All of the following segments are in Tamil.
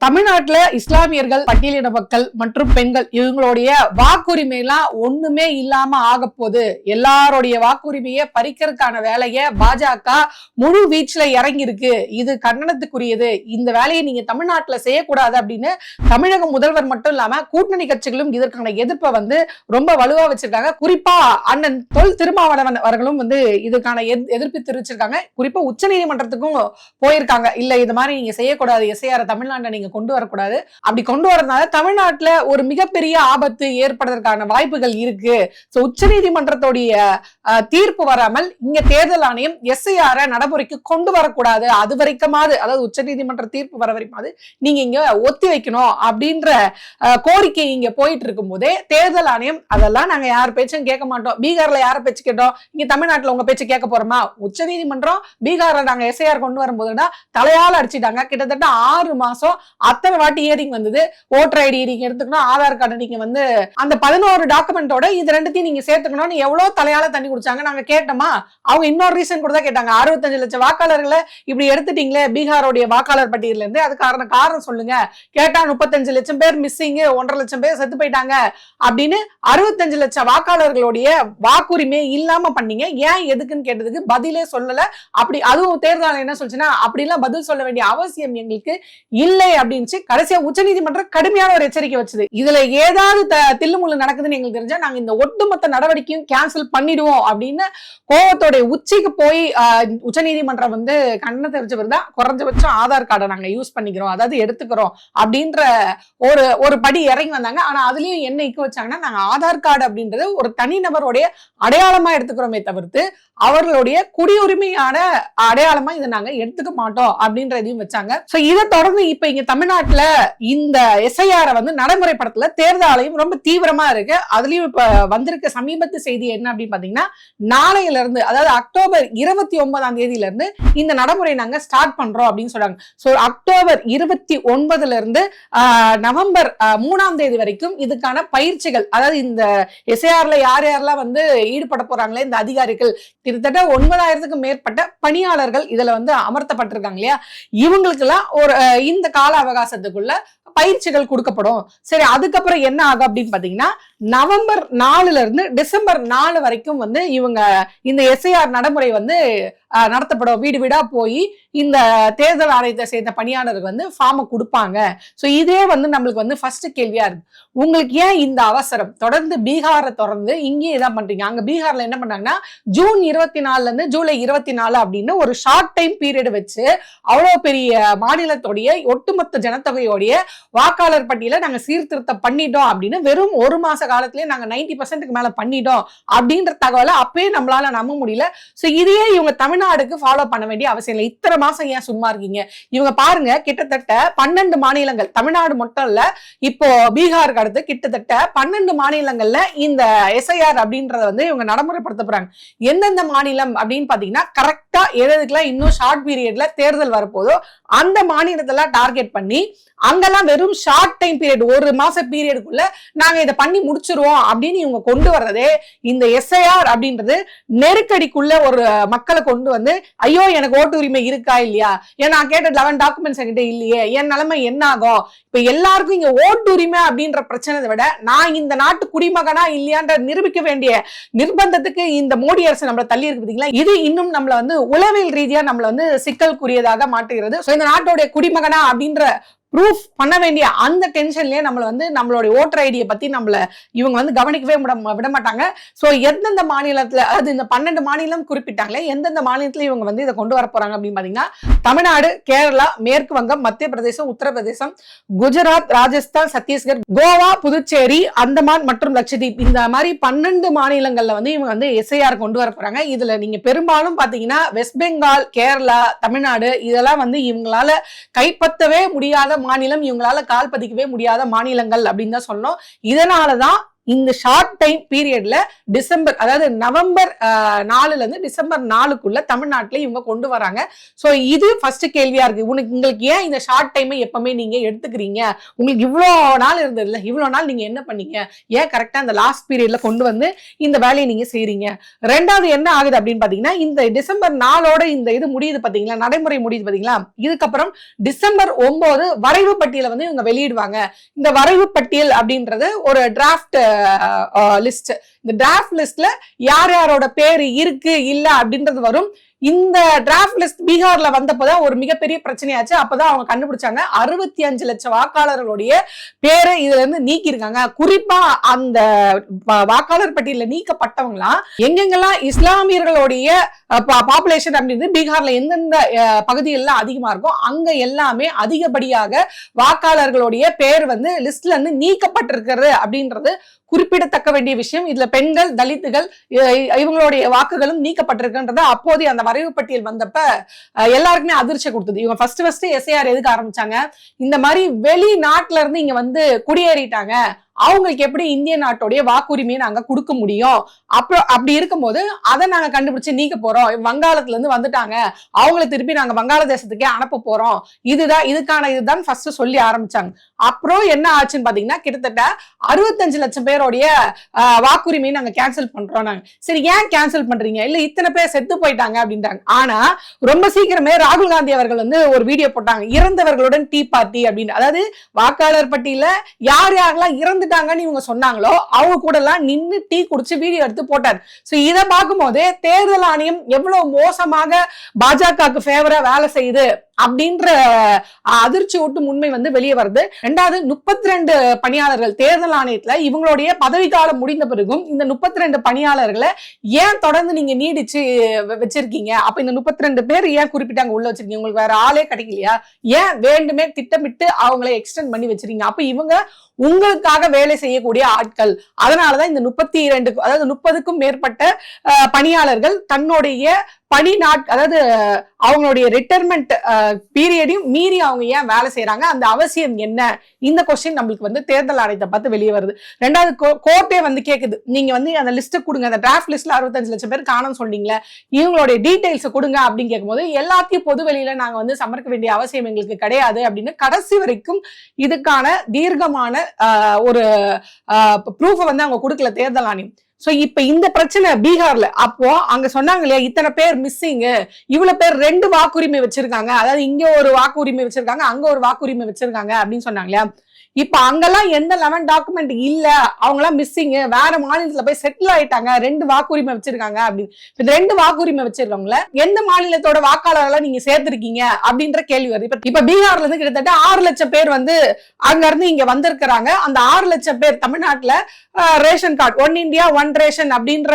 தமிழ்நாட்டுல இஸ்லாமியர்கள் பட்டியலின மக்கள் மற்றும் பெண்கள் இவங்களுடைய வாக்குரிமை எல்லாம் ஒண்ணுமே இல்லாம ஆக போகுது எல்லாருடைய வாக்குரிமையை பறிக்கிறதுக்கான வேலையை பாஜக முழு வீச்சுல இறங்கி இருக்கு இது கண்டனத்துக்குரியது. இந்த வேலையை நீங்க தமிழ்நாட்டுல செய்யக்கூடாது அப்படின்னு தமிழக முதல்வர் மட்டும் இல்லாம கூட்டணி கட்சிகளும் இதற்கான எதிர்ப்பை வந்து ரொம்ப வலுவா வச்சிருக்காங்க. குறிப்பா அண்ணன் தொல் திருமாவளவன் அவர்களும் வந்து இதுக்கான எதிர்- எதிர்ப்பு தெரிவிச்சிருக்காங்க. குறிப்பா உச்ச நீதிமன்றத்துக்கும் போயிருக்காங்க. இல்ல இது மாதிரி நீங்க செய்யக்கூடாது. எஸ்ஐஆர் தமிழ்நாட்டை நீங்க கொண்டு வரக்கூடாது. அப்படி கொண்டு வரதுனால தமிழ்நாட்டுல ஒரு மிகப்பெரிய ஆபத்து ஏற்படுறதுக்கான வாய்ப்புகள் இருக்கு. ஸோ உச்சநீதிமன்றத்துடைய தீர்ப்பு வராமல் இங்க தேர்தல் ஆணையம் எஸ்ஐஆர நடைமுறைக்கு கொண்டு வரக்கூடாது. அது வரைக்குமாவது அதாவது உச்சநீதிமன்ற தீர்ப்பு வர வரைக்குமாவது நீங்க இங்க ஒத்தி வைக்கணும் அப்படின்ற அஹ், கோரிக்கை இங்க போயிட்டு இருக்கும் போதே தேர்தல் ஆணையம் அதெல்லாம் நாங்க யார் பேச்சும் கேட்க மாட்டோம். பீகார்ல யார பேச்சு கேட்டோம்? இங்க தமிழ்நாட்டுல உங்க பேச்சு கேட்க போறோமா? உச்சநீதிமன்றம் பீகார்ல நாங்க எஸ்ஐஆர் கொண்டு வரும்போதுனா தலையால் அடிச்சிட்டாங்க. கிட்டத்தட்ட ஆறு மாசம் அத்தனை வாட்டி ஹியரிங் வந்தது. ஓட்டர் ஐடி நீங்க எடுத்துக்கணும் ஆதார் கார்டு நீங்க வந்து அந்த பதினோரு டாக்குமெண்டோட இது ரெண்டுத்தையும் நீங்க சேர்த்துக்கணும்னு எவ்வளவு தலையால தண்ணி குடிச்சாங்க. நாங்க கேட்டோமா? அவங்க இன்னொரு ரீசன் கூட தான் கேட்டாங்க. அறுபத்தஞ்சு லட்சம் வாக்காளர்களை இப்படி எடுத்துட்டீங்களே பீகாரோடைய வாக்காளர் பட்டியல இருந்து. அது காரணம் காரணம் சொல்லுங்க. கேட்டா முப்பத்தஞ்சு லட்சம் பேர் மிஸ்ஸிங் ஒன்றரை லட்சம் பேர் செத்து போயிட்டாங்க. அப்படின்னு அறுபத்தஞ்சு லட்சம் வாக்காளர்களுடைய வாக்குரிமை இல்லாம பண்ணீங்க. ஏன் எதுக்குன்னு கேட்டதுக்கு பதிலே சொல்லல. அப்படி அதுவும் தேர்தல் என்ன சொல்லுச்சுன்னா அப்படிலாம் பதில் சொல்ல வேண்டிய அவசியம் எங்களுக்கு இல்லை அப்படின்னு கடைசியா உச்சநீதிமன்றம் கடுமையான ஒரு எச்சரிக்கை வச்சது. இதுல ஏதாவது த- தில்லுமுள்ளு நடக்குதுன்னு எங்களுக்கு தெரிஞ்சா நாங்க இந்த ஒட்டுமொத்த நடவடிக்கையும் கேன்சல் பண்ணிடுவோம் அப்படின்னு கோவத்தோட உச்சிக்கு போய் ஆஹ், உச்சநீதிமன்றம் வந்து கண்ணை தெரிஞ்சவர் தான் குறைஞ்சபட்சம் ஆதார் கார்டை நாங்க யூஸ் பண்ணிக்கிறோம். அதாவது எடுத்துக்கிறோம் அப்படின்ற ஒரு ஒரு படி இறங்கி வந்தாங்க. ஆனா அதுலயும் என்ன இக்க வச்சாங்கன்னா நாங்க ஆதார் கார்டு அப்படின்றது ஒரு தனிநபருடைய அடையாளமா எடுத்துக்கிறோமே தவிர்த்து அவர்களுடைய குடியுரிமையான அடையாளமா இதை நாங்க எடுத்துக்க மாட்டோம் அப்படின்றதையும் வச்சாங்க. சோ இதை தொடர்ந்து இப்ப இங்க தமிழ்நாட்டுல இந்த எஸ்ஐஆரை வந்து நடைமுறைப்படுத்தல தேர்தல் ஆலயம் ரொம்ப தீவிரமா இருக்கு. அதுலயும் இப்ப வந்திருக்க சமீபத்து செய்தி என்ன அப்படின்னு பாத்தீங்கன்னா நாளையில இருந்து அதாவது அக்டோபர் இருபத்தி ஒன்பதாம் தேதியில இருந்து இந்த நடைமுறை நாங்க ஸ்டார்ட் பண்றோம் அப்படின்னு சொல்றாங்க. சோ அக்டோபர் இருபத்தி ஒன்பதுல இருந்து ஆஹ், நவம்பர் மூணாம் தேதி வரைக்கும் இதுக்கான பயிற்சிகள் அதாவது இந்த எஸ்ஐஆர்ல யார் யாரெல்லாம் வந்து ஈடுபட போறாங்களே இந்த அதிகாரிகள் கிட்டத்தட்ட ஒன்பதாயிரத்துக்கும் மேற்பட்ட பணியாளர்கள் இதுல வந்து அமர்த்தப்பட்டிருக்காங்க இல்லையா? இவங்களுக்கெல்லாம் ஒரு இந்த கால அவகாசத்துக்குள்ள பயிற்சிகள் கொடுக்கப்படும். சரி அதுக்கப்புறம் என்ன ஆகும் அப்படின்னு பாத்தீங்கன்னா நவம்பர் நாலுல இருந்து டிசம்பர் நாலு வரைக்கும் வந்து இவங்க இந்த எஸ்ஐஆர் நடைமுறை வந்து நடத்தப்படும். வீடு வீடா போய் இந்த தேர்தல் ஆணையத்தை சேர்ந்த பணியாளருக்கு வந்து ஃபார்மை கொடுப்பாங்க. ஸோ இதே வந்து நம்மளுக்கு வந்து ஃபர்ஸ்ட் கேள்வியா இருக்கு. உங்களுக்கு ஏன் இந்த அவசரம்? தொடர்ந்து பீகாரை தொடர்ந்து இங்கேயே இதான் பண்றீங்க. அங்க பீகார்ல என்ன பண்ணாங்கன்னா ஜூன் இருபத்தி நாலுல இருந்து ஜூலை இருபத்தி நாலு அப்படின்னு ஒரு ஷார்ட் டைம் பீரியட் வச்சு அவ்வளவு பெரிய மாநிலத்துடைய ஒட்டுமொத்த ஜனத்தொகையோடைய வாக்காளர் பட்டியலை நாங்க சீர்திருத்தம் பண்ணிட்டோம் அப்படின்னு வெறும் ஒரு மாச காலத்திலேயே நாங்க நைன்டி பர்சன்ட்டுக்கு மேல பண்ணிட்டோம் அப்படின்ற தகவலை அப்பயே நம்மளால நம்ப முடியல. ஸோ இதையே இவங்க தமிழ்நாடுக்கு ஃபாலோ பண்ண வேண்டிய அவசியம் இல்லை. இத்தனை மாசம் ஏன் சும்மா இருக்கீங்க? இவங்க பாருங்க கிட்டத்தட்ட பன்னெண்டு மாநிலங்கள் தமிழ்நாடு மட்டும் இல்ல இப்போ பீகாருக்கு அடுத்து கிட்டத்தட்ட பன்னெண்டு மாநிலங்கள்ல இந்த எஸ்ஐஆர் அப்படின்றத வந்து இவங்க நடைமுறைப்படுத்த போறாங்க. எந்தெந்த மாநிலம் அப்படின்னு பாத்தீங்கன்னா கரெக்டா எழுதுக்கெல்லாம் இன்னும் ஷார்ட் பீரியட்ல தேர்தல் வரப்போதோ அந்த மாநிலத்தெல்லாம் டார்கெட் பண்ணி அங்கெல்லாம் வெறும் ஷார்ட் டைம் பீரியட் ஒரு மாச பீரியடுக்குள்ள நாங்க இதை பண்ணி முடிச்சிருவோம் அப்படின்னு இவங்க கொண்டு வர்றதே இந்த எஸ்ஐஆர் அப்படின்றது நெருக்கடிக்குள்ள ஒரு மக்களை கொண்டு வந்து ஐயோ எனக்கு ஓட்டு உரிமை இருக்கா இல்லையா? ஏன் நான் கேட்ட லெவன் டாக்குமெண்ட்ஸ் என்கிட்ட இல்லையே. என் நிலைமை என்ன ஆகும்? இப்ப எல்லாருக்கும் இங்க ஓட்டு உரிமை அப்படின்ற பிரச்சனை விட நான் இந்த நாட்டு குடிமகனா இல்லையான்ற நிரூபிக்க வேண்டிய நிர்பந்தத்துக்கு இந்த மோடி அரசு நம்மள தள்ளி இருக்கு பாத்தீங்களா? இது இன்னும் நம்மள வந்து உளவியல் ரீதியா நம்மள வந்து சிக்கலுக்குரியதாக மாற்றுகிறது. சோ இந்த நாட்டுடைய குடிமகனா அப்படின்ற ப்ரூஃப் பண்ண வேண்டிய அந்த டென்ஷன்லயே நம்மளை வந்து நம்மளுடைய ஓட்டர் ஐடியை பத்தி நம்மளை இவங்க வந்து கவனிக்கவே விட விட மாட்டாங்க. ஸோ எந்தெந்த மாநிலத்துல அது இந்த பன்னெண்டு மாநிலம் குறிப்பிட்டாங்களே எந்தெந்த மாநிலத்துல இவங்க வந்து இதை கொண்டு வர போறாங்க அப்படின்னு பாத்தீங்கன்னா தமிழ்நாடு கேரளா மேற்கு வங்கம் மத்திய பிரதேசம் உத்தரப்பிரதேசம் குஜராத் ராஜஸ்தான் சத்தீஸ்கர் கோவா புதுச்சேரி அந்தமான் மற்றும் லட்சதீப் இந்த மாதிரி பன்னெண்டு மாநிலங்கள்ல வந்து இவங்க வந்து எஸ்ஐஆர் கொண்டு வர போறாங்க. இதுல நீங்க பெரும்பாலும் பாத்தீங்கன்னா வெஸ்ட் பெங்கால் கேரளா தமிழ்நாடு இதெல்லாம் வந்து இவங்களால கைப்பற்றவே முடியாத மாநிலம் இவங்களால கால் பதிக்கவே முடியாத மாநிலங்கள் அப்படின்னு தான் சொல்லணும். இதனாலதான் இந்த ஷார்ட் டைம் பீரியட்ல டிசம்பர் அதாவது நவம்பர் நாலுல இருந்து டிசம்பர் நாலுக்குள்ள தமிழ்நாட்டில் இவங்க கொண்டு வராங்க. ஸோ இது ஃபர்ஸ்ட் கேள்வியா இருக்கு. உனக்கு உங்களுக்கு ஏன் இந்த ஷார்ட் டைமை எப்பவுமே நீங்க எடுத்துக்கிறீங்க? உங்களுக்கு இவ்வளோ நாள் இருந்ததுல இவ்வளோ நாள் நீங்க என்ன பண்ணீங்க? ஏன் கரெக்டா இந்த லாஸ்ட் பீரியட்ல கொண்டு வந்து இந்த வேலையை நீங்க செய்றீங்க? ரெண்டாவது என்ன ஆகுது அப்படின்னு பாத்தீங்கன்னா இந்த டிசம்பர் நாளோட இந்த இது முடியுது பாத்தீங்களா? நடைமுறை முடியுது பாத்தீங்களா? இதுக்கப்புறம் டிசம்பர் ஒன்பது வரைவு பட்டியலை வந்து இவங்க வெளியிடுவாங்க. இந்த வரைவு பட்டியல் அப்படின்றது ஒரு டிராஃப்ட் லிஸ்ட் இந்த டிராஃப்ட் லிஸ்ட்ல யார் யாரோட பேர் இருக்கு இல்ல அப்படின்றது வரும். இந்த டிராஃப்ட் லிஸ்ட் பீகார்ல வந்தப்பதான் ஒரு மிகப்பெரிய பிரச்சனையாச்சு. அப்பதான் அவங்க கண்டுபிடிச்சாங்க அறுபத்தி அஞ்சு லட்சம் வாக்காளர்களுடைய பேரை இதுல இருந்து நீக்கியிருக்காங்க. குறிப்பா அந்த வாக்காளர் பட்டியல நீக்கப்பட்டவங்களாம் எங்கெங்கெல்லாம் இஸ்லாமியர்களுடைய பாப்புலேஷன் அப்படின்றது பீகார்ல எந்தெந்த பகுதிகள்லாம் அதிகமா இருக்கோ அங்க எல்லாமே அதிகப்படியாக வாக்காளர்களுடைய பேர் வந்து லிஸ்ட்ல இருந்து நீக்கப்பட்டிருக்கிறது அப்படின்றது குறிப்பிடத்தக்க வேண்டிய விஷயம். இதுல பெண்கள் தலித்துகள் இவங்களுடைய வாக்குகளும் நீக்கப்பட்டிருக்குன்றத அப்போதைய அந்த வரைவு பட்டியல் வந்தப்ப அஹ், எல்லாருக்குமே அதிர்ச்சி கொடுத்தது. இவங்க ஃபர்ஸ்ட் ஃபர்ஸ்ட் எஸ்ஐஆர் எதுக்கு ஆரம்பிச்சாங்க? இந்த மாதிரி வெளிநாட்டுல இருந்து இங்க வந்து குடியேறிட்டாங்க. அவங்களுக்கு எப்படி இந்திய நாட்டுடைய வாக்குரிமையை நாங்க கொடுக்க முடியும்? அப்புறம் அப்படி இருக்கும்போது அதை நாங்க கண்டுபிடிச்சு நீக்க போறோம். வங்காளத்துல இருந்து வந்துட்டாங்க. அவங்கள திருப்பி நாங்க வங்காளதேசத்துக்கே அனுப்ப போறோம். இதுதான் இதுக்கான இதுதான் ஃபர்ஸ்ட் சொல்லி ஆரம்பிச்சாங்க. அப்புறம் என்ன ஆச்சுன்னு பாத்தீங்கன்னா கிட்டத்தட்ட அறுபத்தஞ்சு லட்சம் பேருடைய வாக்குரிமையை நாங்க கேன்சல் பண்றோம் நாங்க. சரி ஏன் கேன்சல் பண்றீங்க? இல்ல இத்தனை பேர் செத்து போயிட்டாங்க அப்படின்றாங்க. ஆனா ரொம்ப சீக்கிரமே ராகுல் காந்தி அவர்கள் வந்து ஒரு வீடியோ போட்டாங்க. இறந்தவர்களுடன் டீ பார்ட்டி அப்படின்னு. அதாவது வாக்காளர் பட்டியல யார் யாரெல்லாம் இறந்து இறந்துட்டாங்கன்னு இவங்க சொன்னாங்களோ அவங்க கூட எல்லாம் நின்னு டீ குடிச்சு வீடியோ எடுத்து போட்டார். ஸோ இதை பார்க்கும்போதே தேர்தல் ஆணையம் எவ்வளவு மோசமாக பாஜகவுக்கு ஃபேவரா வேலை செய்யுது அப்படின்ற அதிர்ச்சி ஊட்டும் உண்மை வந்து வெளியே வருது. ரெண்டாவது முப்பத்தி ரெண்டு பணியாளர்கள் தேர்தல் ஆணையத்துல இவங்களுடைய பதவிக்காலம் முடிந்த பிறகும் இந்த முப்பத்தி ரெண்டு பணியாளர்களை ஏன் தொடர்ந்து நீங்க நீடிச்சு வச்சிருக்கீங்க? அப்ப இந்த முப்பத்தி ரெண்டு பேர் ஏன் குறிப்பிட்டாங்க உள்ள வச்சிருக்கீங்க? உங்களுக்கு வேற ஆளே கிடைக்கலையா? ஏன் வேண்டுமே திட்டமிட்டு அவங்களை எக்ஸ்டெண்ட் பண்ணி வச்சிருக்கீங்க? அப்ப இவங்க உங்களுக்காக வேலை செய்யக்கூடிய ஆட்கள். அதனாலதான் இந்த முப்பத்தி இரண்டு அதாவது முப்பதுக்கும் மேற்பட்ட அஹ், பணியாளர்கள் தன்னுடைய பணி நாட் அதாவது அவங்களுடைய ரிட்டைர்மெண்ட் பீரியடையும் மீறி அவங்க ஏன் வேலை செய்யறாங்க அந்த அவசியம் என்ன? இந்த கொஸ்டின் நம்மளுக்கு வந்து தேர்தல் ஆணையத்தை பார்த்து வெளியே வருது. ரெண்டாவது கோர்ட்டே வந்து கேட்குது நீங்க வந்து அந்த லிஸ்ட்டை கொடுங்க. அந்த டிராஃப்ட் லிஸ்ட்ல அறுபத்தஞ்சு லட்சம் பேர் காணும் சொன்னீங்களே இவங்களுடைய டீடைல்ஸை கொடுங்க அப்படின்னு கேட்கும்போது எல்லாத்தையும் பொது வெளியில நாங்க வந்து சமர்க்க வேண்டிய அவசியம் எங்களுக்கு கிடையாது அப்படின்னு கடைசி வரைக்கும் இதுக்கான தீர்க்கமான ஒரு ப்ரூஃபை வந்து அவங்க கொடுக்கல தேர்தல் ஆணையம். சோ இப்ப இந்த பிரச்சனை பீகார்ல அப்போ அங்க சொன்னாங்க இல்லையா இத்தனை பேர் மிஸ்ஸிங் இவ்வளவு பேர் ரெண்டு வாக்குரிமை வச்சிருக்காங்க. அதாவது இங்க ஒரு வாக்குரிமை வச்சிருக்காங்க அங்க ஒரு வாக்குரிமை வச்சிருக்காங்க அப்படின்னு சொன்னாங்க இல்லையா? இப்ப அங்கெல்லாம் எந்த லெவன் டாக்குமெண்ட் இல்ல? அவங்களாம் மிஸ்ஸிங் வேற மாநிலத்துல போய் செட்டில் ஆயிட்டாங்க. ரெண்டு வாக்குரிமை வச்சிருக்காங்க அப்படின்னு. இந்த ரெண்டு வாக்குரிமை வச்சிருக்கவங்கள எந்த மாநிலத்தோட வாக்காளர்களை நீங்க சேர்த்திருக்கீங்க? அப்படின்ற கேள்வி வருது. இப்ப இப்ப பீகார்ல இருந்து கிட்டத்தட்ட ஆறு லட்சம் பேர் வந்து அங்க இருந்து இங்க வந்திருக்கிறாங்க. அந்த ஆறு லட்சம் பேர் தமிழ்நாட்டுல ration card one India one ration அப்படின்ற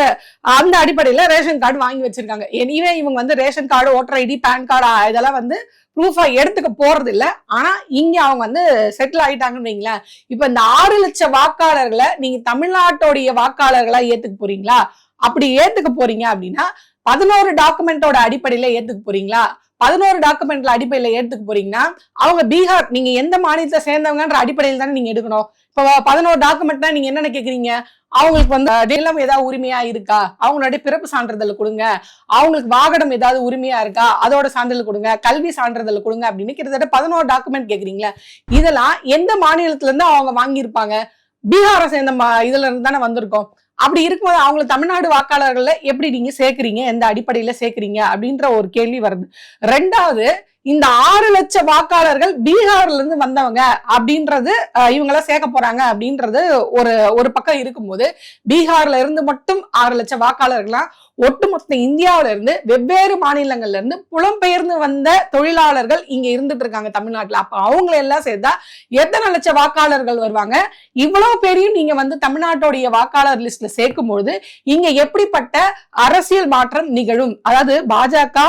அந்த அடிப்படையில ரேஷன் கார்டு வாங்கி வச்சிருக்காங்க. எனிவே இவங்க வந்து ration card voter ID pan card இதெல்லாம் வந்து ப்ரூஃபா எடுத்துக்க போறது இல்ல ஆனா இங்க அவங்க வந்து செட்டில் ஆயிட்டாங்கன்னு வைங்களேன். இப்ப இந்த ஆறு லட்சம் வாக்காளர்களை நீங்க தமிழ்நாட்டுடைய வாக்காளர்களா ஏத்துக்க போறீங்களா? அப்படி ஏத்துக்க போறீங்க அப்படின்னா பதினோரு டாக்குமெண்டோட அடிப்படையில ஏத்துக்க போறீங்களா? பதினோரு டாக்குமெண்ட்ல அடிப்படையில எடுத்துக்க போறீங்கன்னா அவங்க பீகார் நீங்க எந்த மாநிலத்தை சேர்ந்தவங்கன்ற அடிப்படையில் தானே நீங்க எடுக்கணும். இப்போ பதினோரு டாக்குமெண்ட்னா நீங்க என்னென்ன கேக்குறீங்க? அவங்களுக்கு வந்து நிலம் ஏதாவது உரிமையா இருக்கா? அவங்களுடைய பிறப்பு சான்றிதழ் கொடுங்க. அவங்களுக்கு வாகனம் ஏதாவது உரிமையா இருக்கா? அதோட சான்றிதழ் கொடுங்க. கல்வி சான்றிதழ் கொடுங்க அப்படின்னு கிட்டத்தட்ட பதினோரு டாக்குமெண்ட் கேக்குறீங்களா. இதெல்லாம் எந்த மாநிலத்துல இருந்து அவங்க வாங்கியிருப்பாங்க. பீகாரை சேர்ந்த மா- இதுல இருந்து தானே வந்திருக்கோம். அப்படி இருக்கும்போது அவங்களை தமிழ்நாடு வாக்காளர்களை எப்படி நீங்க சேர்க்குறீங்க? எந்த அடிப்படையில சேர்க்குறீங்க? அப்படின்ற ஒரு கேள்வி வருது. ரெண்டாவது இந்த ஆறு லட்சம் வாக்காளர்கள் பீகார்ல இருந்து வந்தவங்க அப்படின்றது இவங்கெல்லாம் சேர்க்க போறாங்க அப்படின்றது ஒரு ஒரு பக்கம் இருக்கும்போது பீகார்ல இருந்து மட்டும் ஆறு லட்சம் வாக்காளர்கள்லாம் ஒட்டுமொத்த இந்தியாவில இருந்து வெவ்வேறு மாநிலங்கள்ல இருந்து புலம்பெயர்ந்து வந்த தொழிலாளர்கள் இங்க இருந்துட்டு இருக்காங்க தமிழ்நாட்டுல. அப்ப அவங்களை எல்லாம் சேர்த்தா எத்தனை லட்சம் வாக்காளர்கள் வருவாங்க? இவ்வளவு பேரையும் நீங்க வந்து தமிழ்நாட்டுடைய வாக்காளர் லிஸ்ட்ல சேர்க்கும்போது இங்க எப்படிப்பட்ட அரசியல் மாற்றம் நிகழும்? அதாவது பாஜக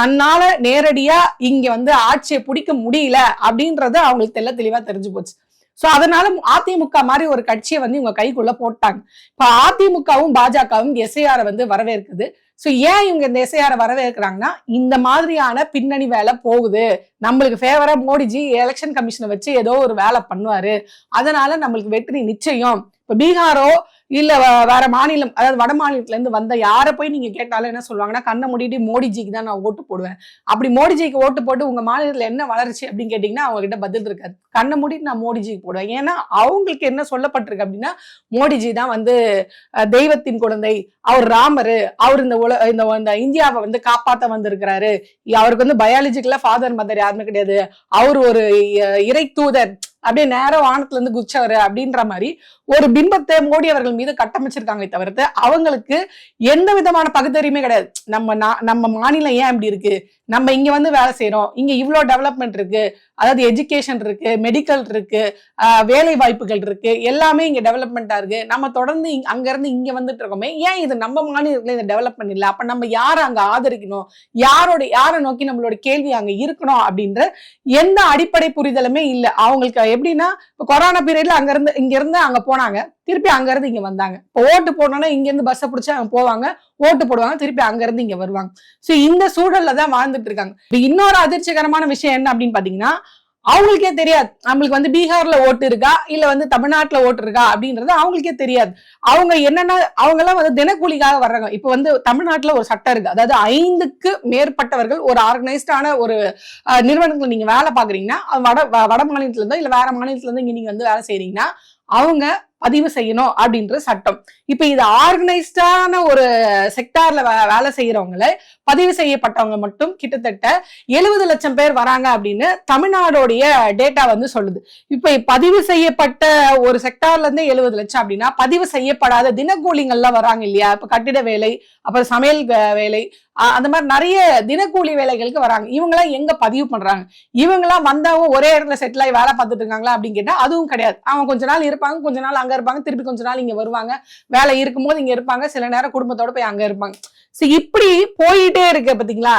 தன்னால நேரடியா இங்க வந்து ஆட்சியை பிடிக்க முடியல அப்படின்றது அவங்களுக்கு தெல்ல தெளிவா தெரிஞ்சு போச்சு. சோ அதனால அதிமுக மாதிரி ஒரு கட்சியை வந்து இவங்க கைக்குள்ள போட்டாங்க. இப்ப அதிமுகவும் பாஜகவும் எஸ்ஐஆரை வந்து வரவேற்குது. ஸோ ஏன் இவங்க இந்த எஸ்ஐஆரை வரவேற்கிறாங்கன்னா இந்த மாதிரியான பின்னணி வேலை போகுது. நம்மளுக்கு ஃபேவரா மோடிஜி எலெக்ஷன் கமிஷனை வச்சு ஏதோ ஒரு வேலை பண்ணுவாரு. அதனால நம்மளுக்கு வெற்றி நிச்சயம். இப்போ பீகாரோ இல்லை வேற மாநிலம் அதாவது வட மாநிலத்திலேருந்து வந்த யாரை போய் நீங்கள் கேட்டாலும் என்ன சொல்லுவாங்கன்னா கண்ணை மூடிட்டு மோடிஜிக்கு தான் நான் ஓட்டு போடுவேன். அப்படி மோடிஜிக்கு ஓட்டு போட்டு உங்கள் மாநிலத்தில் என்ன வளர்ச்சி அப்படின்னு கேட்டிங்கன்னா அவங்க கிட்ட பதில் இருக்காது. கண்ணை மூடிட்டு நான் மோடிஜிக்கு போடுவேன். ஏன்னா அவங்களுக்கு என்ன சொல்லப்பட்டிருக்கு அப்படின்னா மோடிஜி தான் வந்து தெய்வத்தின் குழந்தை அவர் ராமர் அவர் இந்த உல இந்த இந்த இந்தியாவை வந்து காப்பாற்ற வந்திருக்கிறாரு. அவருக்கு வந்து பயாலஜிக்கலாக ஃபாதர் மதர் யாருமே கிடையாது. அவர் ஒரு இறை தூதர் அப்படியே நேரம் வானத்துல இருந்து குச்சவர் அப்படின்ற மாதிரி ஒரு பிம்பத்தை மோடி அவர்கள் மீது கட்டமைச்சிருக்காங்களே தவிர்த்து அவங்களுக்கு எந்த விதமான பகுத்தறியுமே கிடையாது. நம்ம நா- நம்ம மாநிலம் ஏன் இப்படி இருக்கு? நம்ம இங்க வந்து வேலை செய்யறோம் இங்க இவ்வளோ டெவலப்மெண்ட் இருக்கு. அதாவது எஜுகேஷன் இருக்கு மெடிக்கல் இருக்கு வேலை வாய்ப்புகள் இருக்கு. எல்லாமே இங்க டெவலப்மெண்ட்டாக இருக்கு. நம்ம தொடர்ந்து இங்க- அங்கேருந்து இங்கே இங்க வந்துட்டு இருக்கோமே ஏன் இது நம்ம மாநிலத்தில் இந்த டெவலப்மெண்ட் இல்லை? அப்ப நம்ம யாரை அங்க ஆதரிக்கணும்? யாரோட யாரை நோக்கி நம்மளோட கேள்வி அங்க இருக்கணும் அப்படின்ற எந்த அடிப்படை புரிதலுமே இல்லை. அவங்களுக்கு எப்படின்னா இப்போ கொரோனா பீரியட்ல அங்க இருந்து இங்க இருந்து அங்க போனாங்க. திருப்பி அங்கேருந்து இங்கே வந்தாங்க. இப்போ ஓட்டு போடணும்னா இங்கேருந்து பஸ்ஸை பிடிச்சி அவங்க போவாங்க. ஓட்டு போடுவாங்க திருப்பி அங்கேருந்து இங்கே வருவாங்க. ஸோ இந்த சூழலில் தான் வாழ்ந்துட்டு இருக்காங்க. இப்போ இன்னொரு அதிர்ச்சிகரமான விஷயம் என்ன அப்படின்னு பார்த்தீங்கன்னா அவங்களுக்கே தெரியாது. நம்மளுக்கு வந்து பீகார்ல ஓட்டு இருக்கா? இல்ல வந்து தமிழ்நாட்டுல ஓட்டு இருக்கா? அப்படின்றது அவங்களுக்கே தெரியாது. அவங்க என்னன்னா அவங்க எல்லாம் வந்து தினக்கூலிக்காக வர்றாங்க. இப்ப வந்து தமிழ்நாட்டுல ஒரு சட்டம் இருக்கு. அதாவது ஐந்துக்கு மேற்பட்டவர்கள் ஒரு ஆர்கனைஸ்டான ஒரு அஹ், நிறுவனத்துல நீங்க வேலை பாக்குறீங்கன்னா வட வ- வட மாநிலத்துல இருந்தோ இல்ல வேற மாநிலத்துல இருந்து இங்க நீங்க வந்து வேலை செய்கிறீங்கன்னா அவங்க பதிவு செய்யணும் அப்படின்ற சட்டம். இப்ப இது ஆர்கனைஸ்டான ஒரு செக்டார்ல வேலை செய்யறவங்கள பதிவு செய்யப்பட்டவங்க மட்டும் கிட்டத்தட்ட எழுபது லட்சம் பேர் வராங்க அப்படின்னு தமிழ்நாடோடைய டேட்டா வந்து சொல்லுது. இப்ப பதிவு செய்யப்பட்ட ஒரு செக்டார்ல இருந்து எழுபது லட்சம் அப்படின்னா பதிவு செய்யப்படாத தினக்கூலிங்கள்லாம் வராங்க இல்லையா? இப்ப கட்டிட வேலை அப்புறம் சமையல் வேலை அந்த மாதிரி நிறைய தினக்கூலி வேலைகளுக்கு வராங்க. இவங்கெல்லாம் எங்க பதிவு பண்றாங்க? இவங்கெல்லாம் வந்தவங்க ஒரே இடத்துல செட்டில் ஆகி வேலை பார்த்துட்டு இருக்காங்களா அப்படின்னு கேட்டா அதுவும் கிடையாது. அவங்க கொஞ்ச நாள் இருப்பாங்க கொஞ்ச நாள் அங்க இருப்பாங்க திருப்பி கொஞ்ச நாள் இங்க வருவாங்க. வேலை இருக்கும்போது இங்க இருப்பாங்க சில நேரம் குடும்பத்தோட போய் அங்க இருப்பாங்க. ஸோ இப்படி போயிட்டே இருக்கு பார்த்தீங்களா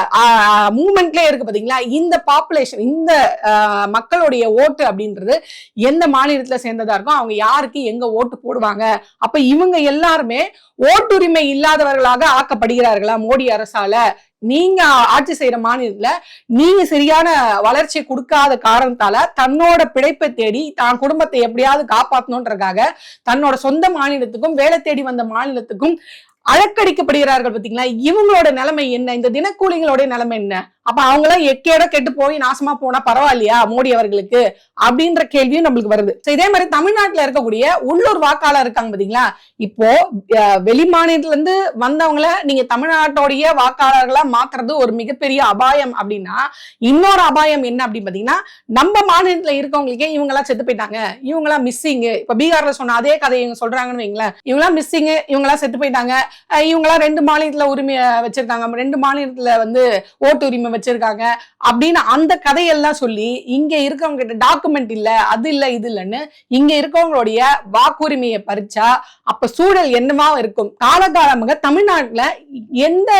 மூமெண்ட்லேயே இருக்கு பார்த்தீங்களா இந்த பாப்புலேஷன் இந்த மக்களுடைய ஓட்டு அப்படின்றது எந்த மாநிலத்தில் சேர்ந்ததா இருக்கும் அவங்க யாருக்கு எங்க ஓட்டு போடுவாங்க? அப்ப இவங்க எல்லாருமே ஓட்டுரிமை இல்லாதவர்களாக ஆக்கப்படுகிறார்களா மோடி அரசால? நீங்க ஆட்சி செய்யற மாநிலத்துல நீங்க சரியான வளர்ச்சி கொடுக்காத காரணத்தால தன்னோட பிழைப்பை தேடி தான் குடும்பத்தை எப்படியாவது காப்பாற்றணுன்றக்காக தன்னோட சொந்த மாநிலத்துக்கும் வேலை தேடி வந்த மாநிலத்துக்கும் அழக்கடிக்கப்படுகிறார்கள் பாத்தீங்களா இவங்களோட நிலைமை என்ன? இந்த தினக்கூலிகளோட நிலைமை என்ன? அப்ப அவங்க எல்லாம் எக்கேட கெட்டு போய் நாசமா போனா பரவாயில்லையா மோடி அவர்களுக்கு அப்படின்ற கேள்வியும் நம்மளுக்கு வருது. இதே மாதிரி தமிழ்நாட்டுல இருக்கக்கூடிய உள்ளூர் வாக்காளர் இருக்காங்க பாத்தீங்களா? இப்போ வெளி மாநிலத்துல இருந்து வந்தவங்கள நீங்க தமிழ்நாட்டோடைய வாக்காளர்களா மாத்துறது ஒரு மிகப்பெரிய அபாயம் அப்படின்னா இன்னொரு அபாயம் என்ன அப்படின்னு பாத்தீங்கன்னா நம்ம மாநிலத்துல இருக்கவங்களுக்கே இவங்க எல்லாம் செத்து போயிட்டாங்க. இவங்க எல்லாம் மிஸ்ஸிங் இப்ப பீகார்ல சொன்ன அதே கதையை இவங்க சொல்றாங்கன்னு வைங்களேன். இவங்க எல்லாம் மிஸ்ஸிங் இவங்க எல்லாம் செத்து போயிட்டாங்க. இவங்க எல்லாம் ரெண்டு மாநிலத்துல உரிமை வச்சிருக்காங்க. ரெண்டு மாநிலத்துல வந்து ஓட்டு உரிமை வச்சிருக்காங்க அப்படின்னு அந்த கதையெல்லாம் சொல்லி இங்க இருக்கவங்க கிட்ட டாக்குமெண்ட் இல்ல அது இல்ல இது இல்லைன்னு இங்க இருக்கவங்களுடைய வாக்குரிமையை பறிச்சா அப்ப சூழல் என்னவா இருக்கும்? காலகாலமாக தமிழ்நாட்டுல எந்த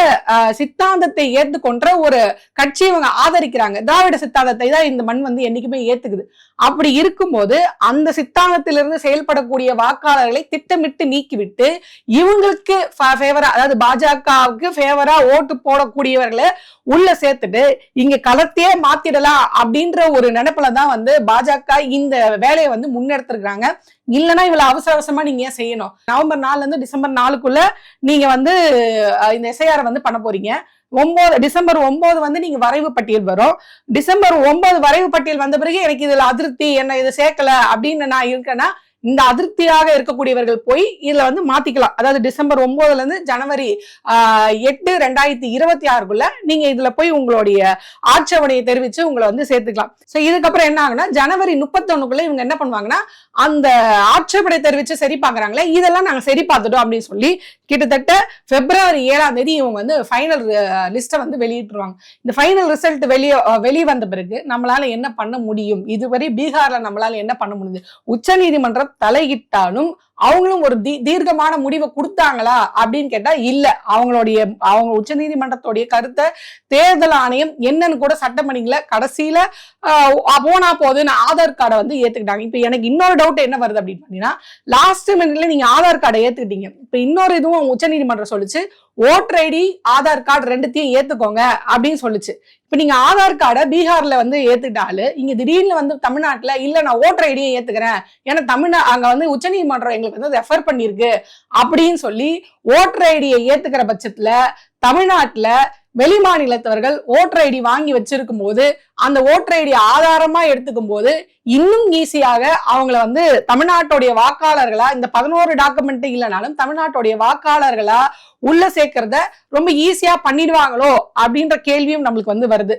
சித்தாந்தத்தை ஏற்றுக்கொன்ற ஒரு கட்சி இவங்க ஆதரிக்கிறாங்க? திராவிட சித்தாந்தத்தை தான் இந்த மண் வந்து என்னைக்குமே ஏத்துக்குது. அப்படி இருக்கும்போது அந்த சித்தாந்தத்திலிருந்து செயல்படக்கூடிய வாக்காளர்களை திட்டமிட்டு நீக்கிவிட்டு இவங்களுக்கு ஃபேவரா அதாவது பாஜகவுக்கு ஃபேவரா ஓட்டு போடக்கூடியவர்களை உள்ள சேர்த்துட்டு இங்க களத்தையே மாத்திடலாம் அப்படின்ற ஒரு நினைப்புல தான் வந்து பாஜக இந்த வேலையை வந்து முன்னெடுத்திருக்கிறாங்க. இல்லைன்னா இவ்வளவு அவசர அவசரமா நீங்க ஏன் செய்யணும்? நவம்பர் நாலுல இருந்து டிசம்பர் நாலுக்குள்ள நீங்க வந்து இந்த எஸ்ஐஆர் வந்து பண்ண போறீங்க. ஒன்பது டிசம்பர் ஒன்பது வந்து நீங்க வரைவு பட்டியல் வரும். டிசம்பர் ஒன்பது வரைவு பட்டியல் வந்த பிறகு எனக்கு இதுல அதிருப்தி என்ன இது சேர்க்கல அப்படின்னு நான் இருக்கேன்னா இந்த அதிருப்தியாக இருக்கக்கூடியவர்கள் போய் இதுல வந்து மாத்திக்கலாம். அதாவது டிசம்பர் ஒன்பதுல இருந்து ஜனவரி ஆஹ், எட்டு ரெண்டாயிரத்தி இருபத்தி ஆறுக்குள்ள நீங்க இதுல போய் உங்களுடைய ஆட்சேபனையை தெரிவிச்சு உங்களை வந்து சேர்த்துக்கலாம். சோ இதுக்கப்புறம் என்ன ஆகுனா ஜனவரி முப்பத்தொன்னுக்குள்ள இவங்க என்ன பண்ணுவாங்கன்னா அந்த ஆட்சேபனை தெரிவிச்சு சரி பாக்குறாங்களே இதெல்லாம் நாங்க சரி பார்த்துட்டோம் அப்படின்னு சொல்லி கிட்டத்தட்ட பிப்ரவரி ஏழாம் தேதி இவங்க வந்து ஃபைனல் லிஸ்ட்டை வந்து வெளியிட்டுருவாங்க. இந்த ஃபைனல் ரிசல்ட் வெளியே வெளியே வந்த பிறகு நம்மளால என்ன பண்ண முடியும்? இதுவரை பீகார்ல நம்மளால என்ன பண்ண முடியுது? உச்சநீதிமன்றம் தலையிட்டாலும் அவங்களும் ஒரு தீ தீர்க்கமான முடிவை கொடுத்தாங்களா அப்படின்னு கேட்டா இல்ல. அவங்களுடைய அவங்க உச்சநீதிமன்றத்துடைய கருத்தை தேர்தல் ஆணையம் என்னன்னு கூட சட்டம் பண்ணிக்கல. கடைசியில போனா போதுன்னு ஆதார் கார்டை வந்து ஏத்துக்கிட்டாங்க. இப்ப எனக்கு இன்னொரு டவுட் என்ன வருது அப்படின்னு பாத்தீங்கன்னா லாஸ்ட் மினிட்ல நீங்க ஆதார் கார்டை ஏத்துக்கிட்டீங்க. இப்ப இன்னொரு இதுவும் உச்சநீதிமன்றம் சொல்லுச்சு ஓட்டர் ஐடி ஆதார் கார்டு ரெண்டுத்தையும் ஏத்துக்கோங்க அப்படின்னு சொல்லுச்சு. இப்ப நீங்க ஆதார் கார்டை பீகார்ல வந்து ஏத்துக்கிட்டாலு இங்க திடீர்னு வந்து தமிழ்நாட்டுல இல்ல நான் ஓட்டர் ஐடியை ஏத்துக்கிறேன். ஏன்னா தமிழ்நா அங்க வந்து உச்சநீதிமன்றம் எங்களுக்கு வந்து ரெஃபர் பண்ணிருக்கு. அப்படின்னு சொல்லி ஓட்டர் ஐடியை ஏத்துக்கிற பட்சத்துல தமிழ்நாட்டுல வெளி மாநிலத்தவர்கள் ஓட்டர் ஐடி வாங்கி வச்சிருக்கும் போது அந்த ஓட்டர் ஐடி ஆதாரமா எடுத்துக்கும் போது இன்னும் ஈஸியாக அவங்கள வந்து தமிழ்நாட்டுடைய வாக்காளர்களா இந்த பதினோரு டாக்குமெண்ட் இல்லைனாலும் தமிழ்நாட்டுடைய வாக்காளர்களா உள்ள சேர்க்கறத ரொம்ப ஈஸியா பண்ணிடுவாங்களோ அப்படின்ற கேள்வியும் நம்மளுக்கு வந்து வருது.